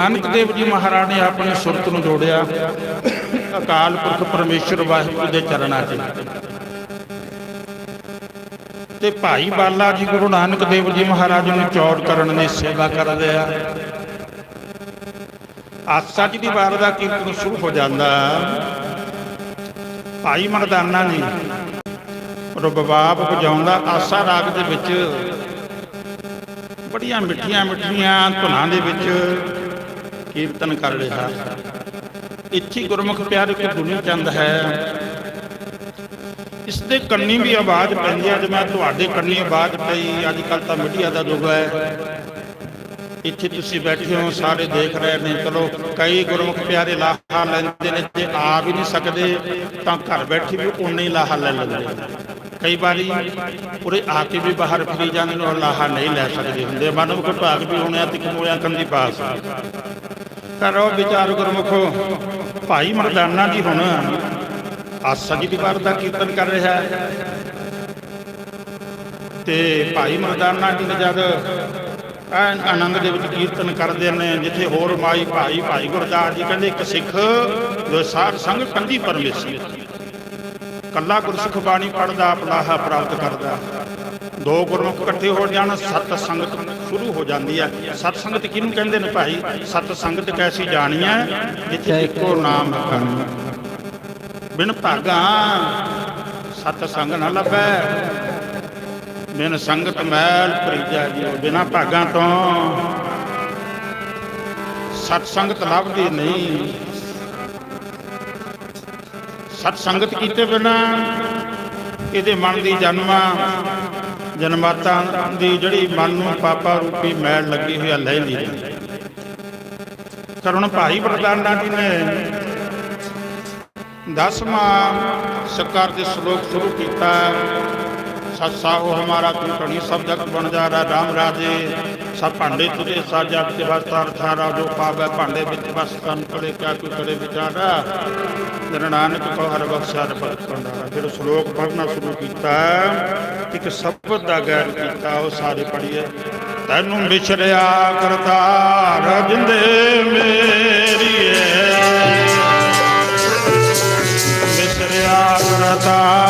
ਨਾਨਕ ਦੇਵ ਜੀ ਮਹਾਰਾਜ ਨੇ ਆਪਣੀ ਸੁਰਤ ਨੂੰ ਜੋੜਿਆ। ਅਕਾਲ ਪੁਰਖ ਪਰਮੇਸ਼ਰ ਵਾਹਿਗੁਰੂ ਦੇ ਚਰਨਾਂ 'ਚ। ਤੇ ਭਾਈ ਬਾਲਾ ਜੀ ਗੁਰੂ ਨਾਨਕ ਦੇਵ ਜੀ ਮਹਾਰਾਜ ਨੂੰ ਚੌੜ ਕਰਨ ਦੀ ਸੇਵਾ ਕਰਦੇ ਆ। ਆਸਾ ਜੀ ਦੀ ਵਾਰ ਦਾ ਕੀਰਤਨ ਸ਼ੁਰੂ ਹੋ ਜਾਂਦਾ। ਭਾਈ ਮਰਦਾਨਾ ਜੀ ਰਬਬਾਬ ਵਜਾਉਂਦਾ ਆਸਾ ਰਾਗ ਦੇ ਵਿੱਚ। ਬੜੀਆਂ ਮਿੱਠੀਆਂ ਮਿੱਠੀਆਂ ਧੁਨਾਂ ਦੇ ਵਿੱਚ। ਕੀਰਤਨ ਕਰ ਰਿਹਾ। ਇੱਥੇ ਗੁਰਮੁਖ ਪਿਆਰ ਇੱਕ ਦੁਨੀ ਚੰਦ ਹੈ। ਇਸ ਦੇ ਕੰਨੀ ਵੀ ਆਵਾਜ਼ ਪੈਂਦੀ ਹੈ। ਜਿਵੇਂ ਤੁਹਾਡੇ ਕੰਨੀ ਆਵਾਜ਼ ਪਈ। ਅੱਜ ਕੱਲ ਤਾਂ ਮੀਡੀਆ ਦਾ ਯੁੱਗ ਹੈ। ਇੱਥੇ ਤੁਸੀਂ ਬੈਠੇ ਹੋ, ਸਾਰੇ ਦੇਖ ਰਹੇ ਨੇ। ਚਲੋ, ਕਈ ਗੁਰਮੁਖ ਪਿਆਰੇ ਲਾਹਾ ਲੈਂਦੇ ਨੇ। ਜੇ ਆ ਵੀ ਨਹੀਂ ਸਕਦੇ, ਤਾਂ ਘਰ ਬੈਠੇ ਵੀ ਉਨੇ ਹੀ ਲਾਹਾ ਲੈ ਲੈਂਦੇ ਕਈ ਵਾਰੀ ਉਰੇ ਆ ਕੇ ਵੀ ਬਾਹਰ ਫਿਰੀ ਜਾਂਦੇ ਨੇ, ਉਹ ਲਾਹਾ ਨਹੀਂ ਲੈ ਸਕਦੇ ਹੁੰਦੇ। ਮਨ ਨੂੰ ਭਾਗ ਵੀ ਹੋਣਿਆ ਤੇ ਕਮੋਇਆ ਕੰਦੀ ਪਾਸ। ਕਰੋ ਵਿਚਾਰ ਗੁਰਮੁਖੋ। ਭਾਈ ਮਰਦਾਨਾ ਜੀ ਹੁਣ ਆਸਾ ਜੀ ਦੀ ਵਾਰ ਦਾ ਕੀਰਤਨ ਕਰ ਰਿਹਾ ਹੈ। ਤੇ ਭਾਈ ਮਰਦਾਨਾ ਜੀ ਨੇ ਜਦ ਆਨੰਦ ਦੇ ਵਿੱਚ ਕੀਰਤਨ ਕਰਦੇ ਨੇ, ਜਿੱਥੇ ਹੋਰ ਮਾਈ ਭਾਈ ਭਾਈ ਗੁਰਦਾਸ ਜੀ ਕਹਿੰਦੇ, ਇੱਕ ਸਿੱਖ ਜੋ ਸਾਰ ਸੰਗ ਕੰਦੀ ਪਰਮੇਸ਼ਰ ਕੱਲਾ ਗੁਰਸਿੱਖ ਬਾਣੀ ਪੜਦਾ ਆਪਲਾਹਾ ਪ੍ਰਾਪਤ ਕਰਦਾ। ਦੋ ਗੁਰਮੁਖ ਇਕੱਠੇ ਹੋ ਜਾਣ ਸਤ ਸੰਗਤ ਸ਼ੁਰੂ ਹੋ ਜਾਂਦੀ ਹੈ ਸਤ ਸੰਗਤ ਕਿਹਨੂੰ ਕਹਿੰਦੇ ਨੇ ਭਾਈ? ਸਤ ਸੰਗਤ ਕੈਸੀ ਜਾਣੀ ਹੈ ਜਿੱਥੇ ਇੱਕੋ ਨਾਮ ਕਰਨਾ ਬਿਨ ਭਾਗਾ ਸਤ ਸੰਗ ਨਾ ਲੱਭੈ। ਬਿਨ ਸੰਗਤ ਮੈਲ ਪ੍ਰੀਜਾ ਜੀ ਬਿਨਾ ਭਾਗਾਂ ਤੋਂ। ਸਤ ਸੰਗਤ ਲੱਭਦੀ ਨਹੀਂ। ਸਤ ਸੰਗਤ ਕੀਤੇ ਬਿਨਾ, ਇਹਦੇ ਮਨ ਦੀ ਜਨਮਾਂ, ਜਨਮਾਤਾਂ ਦੀ ਜਿਹੜੀ ਮਨ ਨੂੰ ਪਾਪਾ ਰੂਪੀ ਮੈਲ ਲੱਗੀ ਹੋਈ ਆ, ਲੈ ਨਹੀਂ ਜਾਂਦੀ ਕਰੁਣ ਭਾਈ ਪ੍ਰਦਾਨਾ ਜੀ ਨੇ ਦਸਵਾਂ ਸ਼ਕਾਰ ਦੇ ਸ਼ਲੋਕ ਸ਼ੁਰੂ ਕੀਤਾ। ਸੱਸਾ ਉਹ ਹਮਾਰਾ ਤੂੰ ਟਣੀ ਸਭ ਜਗਤ ਬਣ ਜਾ ਰਾ ਰਾਮ ਰਾਜੇ। ਸਭ ਭਾਂਡੇ ਤੁਰੇ ਸਾ ਜਗ ਤੇ ਵਸਤਾਰ ਥਾਰਾ ਜੋ ਪਾਵੇ ਭਾਂਡੇ ਵਿੱਚ ਬਸ ਤਨ ਕਰੇ ਕਿਆ ਕੋਈ ਕਰੇ ਵਿਚਾਰਾ ਜਨ ਨਾਨਕ ਕੋ ਹਰ ਬਖਸ਼ਾ ਰਪਤ ਕੰਡਾ ਫਿਰ ਸ਼ਲੋਕ ਪੜ੍ਹਨਾ ਸ਼ੁਰੂ ਕੀਤਾ, ਇੱਕ ਸ਼ਬਦ ਦਾ ਗੈਰ ਕੀਤਾ, ਉਹ ਸਾਰੇ ਪੜ੍ਹੀਏ। ਤੈਨੂੰ ਵਿਛੜਿਆ ਕਰਤਾਰ, ਜਿੰਦੇ ਮੇਰੀਏ ਮਿਸਰਿਆ ਕਰਤਾਰ।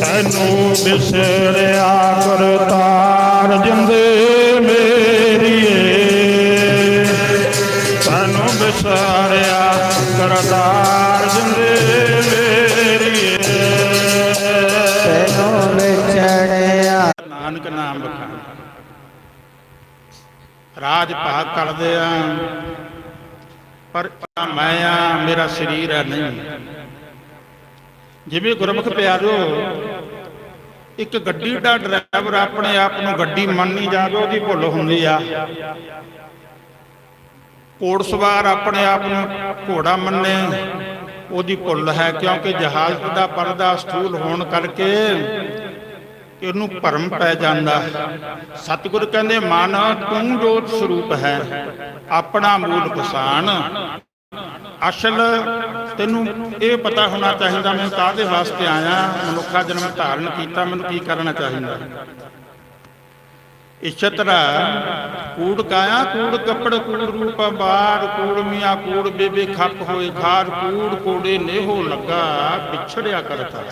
ਤੈਨੂੰ ਵਿਸਰਿਆ ਕਰਤਾਰ ਜਿੰਦੇ ਮੇਰੀਏ। ਤੈਨੂੰ ਵਿਸਰਿਆ ਕਰਤਾਰ ਜਿੰਦੇ ਮੇਰੀਏ। ਤੈਨੂੰ ਵਿਛੜਿਆ ਨਾਨਕ ਨਾਮ ਬਖਾਨ ਰਾਜ ਭਾਗ ਕਰਦੇ ਆ। ਪਰ ਮੈਂ ਆ ਮੇਰਾ ਸਰੀਰ ਹੈ ਨਹੀਂ। ਜਿਵੇਂ ਗੁਰਮੁਖ ਪਿਆਰੋ, ਇੱਕ ਗੱਡੀ ਦਾ ਡਰਾਈਵਰ ਆਪਣੇ ਆਪ ਨੂੰ ਗੱਡੀ ਮੰਨੀ ਜਾਵੇ, ਉਹਦੀ ਭੁੱਲ ਹੁੰਦੀ ਆ। ਘੋੜ ਸਵਾਰ ਆਪਣੇ ਆਪ ਨੂੰ ਘੋੜਾ ਮੰਨੇ, ਉਹਦੀ ਭੁੱਲ ਹੈ ਕਿਉਂਕਿ ਜਹਾਜ਼ ਦਾ ਪਰਦਾ ਸਥੂਲ ਹੋਣ ਕਰਕੇ ਇਹਨੂੰ ਭਰਮ ਪੈ ਜਾਂਦਾ। ਸਤਿਗੁਰ ਕਹਿੰਦੇ, ਮਨ, ਤੂੰ ਜੋਤ ਸਰੂਪ ਹੈ, ਆਪਣਾ ਮੂਲ ਪਛਾਣ ਅਸਲ ਤੈਨੂੰ ਇਹ ਪਤਾ ਹੋਣਾ ਚਾਹੀਦਾ, ਮੈਂ ਕਾਹਦੇ ਵਾਸਤੇ ਆਇਆ? ਮਨੁੱਖਾ ਜਨਮ ਧਾਰਨ ਕੀਤਾ, ਮੈਨੂੰ ਕੀ ਕਰਨਾ ਚਾਹੀਦਾ? ਇਸੇ ਕੂੜ ਕਾਇਆ, ਕੂੜ ਕੱਪੜ, ਕੂੜ ਰੂਪ ਬਾਰ ਕੂੜ ਮੀਆਂ, ਕੂੜ ਬੇਬੇ ਖੱਪ ਹੋਏ, ਘਾਰ, ਕੂੜ ਕੋੜੇ ਨੇਹੋ ਲੱਗਾ ਵਿਛੜਿਆ ਕਰਤਾ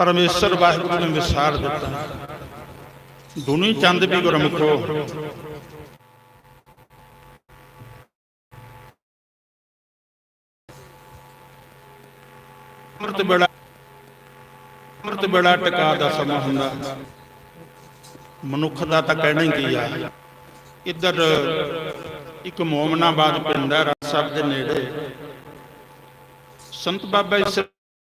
ਪਰਮੇਸ਼ਰ ਵਾਹਿਗੁਰੂ ਨੇ ਵਿਸਾਰ ਦਿੱਤਾ। ਦੁਨੀ ਚੰਦ ਵੀ ਗੁਰਮੁਖੋ। ਅੰਮ੍ਰਿਤ ਵੇਲਾ ਅੰਮ੍ਰਿਤ ਵੇਲਾ ਟਿਕਾ ਦਾ ਸਮਾਂ ਹੁੰਦਾ। ਮਨੁੱਖ ਦਾ ਤਾਂ ਕਹਿਣਾ ਹੀ ਕੀ ਆ। ਇੱਧਰ ਇੱਕ ਮੋਮਨਾਬਾਦ ਪਿੰਡ ਹੈ ਰਾਜ ਸਾਹਿਬ ਦੇ ਨੇੜੇ। ਸੰਤ ਬਾਬਾ ਇਸ